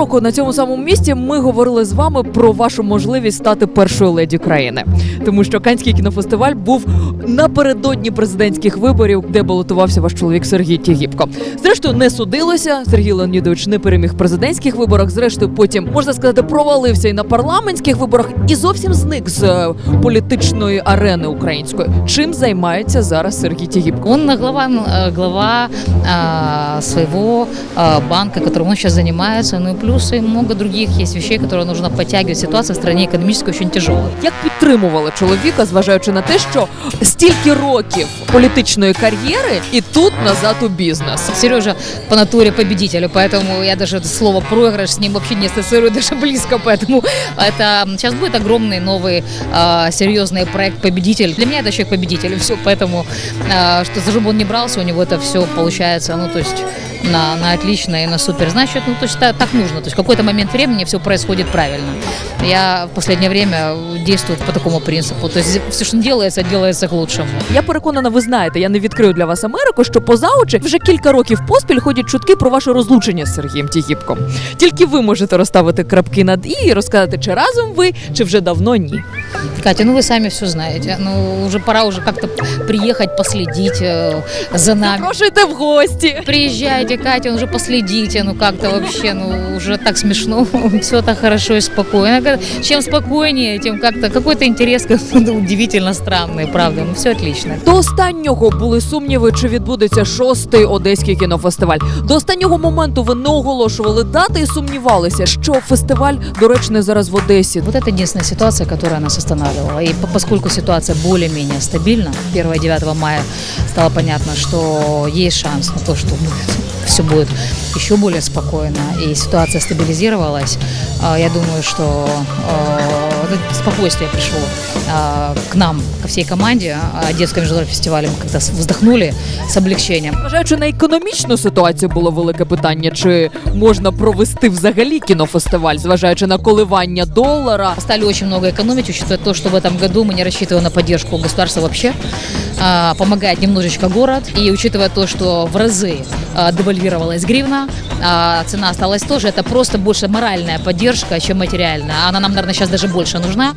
року на цьому самому місці ми говорили з вами про вашу можливість стати першою леді країни, тому що Канський кінофестиваль був напередодні президентських виборів, де балотувався ваш чоловік Сергій Тігіпко. Зрештою, не судилося. Сергій Леонідович не переміг в президентських виборах. Зрештою, потім можна сказати, провалився і на парламентських виборах, і зовсім зник з е, політичної арени української. Чим займається зараз Сергій Тігіпко? Он э, глава, э, глава а, своего а, банка, которым он сейчас занимается, ну и плюс и много других есть вещей, которые нужно подтягивать. Ситуация в стране экономически очень тяжелая. Як підтримували чоловіка, зважаючи на те, що стільки років політичної кар'єри, і тут назад у бізнес. Сережа по натуре победителю, поэтому я даже это слово проигрыш с ним вообще не ассоциирую даже близко, поэтому это сейчас будет огромный новый а, серьезный проект победитель. Для меня это человек победитель, все, поэтому а, что за что бы он не брался, у него это все получается, ну то есть на, на отлично и на супер. Значит, ну то есть та- так нужно, То есть в какой-то момент времени все происходит правильно. Я в последнее время действую по такому принципу, то есть все, что делается, делается к лучшему. Я переконана, ви знаєте, я не відкрию для вас Америку, що поза очі вже кілька років поспіль ходять чутки про ваше розлучення з Сергієм Тігіпком. Тільки ви можете розставити крапки над і і розказати, чи разом ви, чи вже давно ні. Катя, ну вы сами все знаете. Ну, уже пора уже как-то приехать, последить э, за нами. Запрошуйте в гості. Приезжайте, Катя, уже последите, ну как-то вообще, ну уже так смешно, все так хорошо и спокойно. Чем спокойнее, тем как-то какой-то интерес как-то удивительно странный, правда, ну все отлично. До останнього були сумніви, чи відбудеться шостий одеський кінофестиваль. До останнього моменту ви не оголошували дати і сумнівалися, що фестиваль доречний зараз в Одесі. Вот это единственная ситуация, которая нас останавливала. И поскольку ситуация более-менее стабильна, 1-9 мая стало понятно, что есть шанс на то, что все будет еще более спокойно и ситуация стабилизировалась. Я думаю, что э, это спокойствие пришло а, к нам, ко всей команде а, Одесского международного фестиваля. Мы когда вздохнули с облегчением. Зважаючи на економічну ситуацію, було велике питання, чи можна провести взагалі кінофестиваль, зважаючи на коливання долара. Стали очень много экономить, учитывая то, что в этом году мы не рассчитываем на поддержку государства вообще. А, Помогает немножечко город. И учитывая то, что в разы а, девальвировалась гривна, а цена осталась тоже, это просто больше моральная поддержка, чем материальная. Она нам, наверное, сейчас даже больше нужна.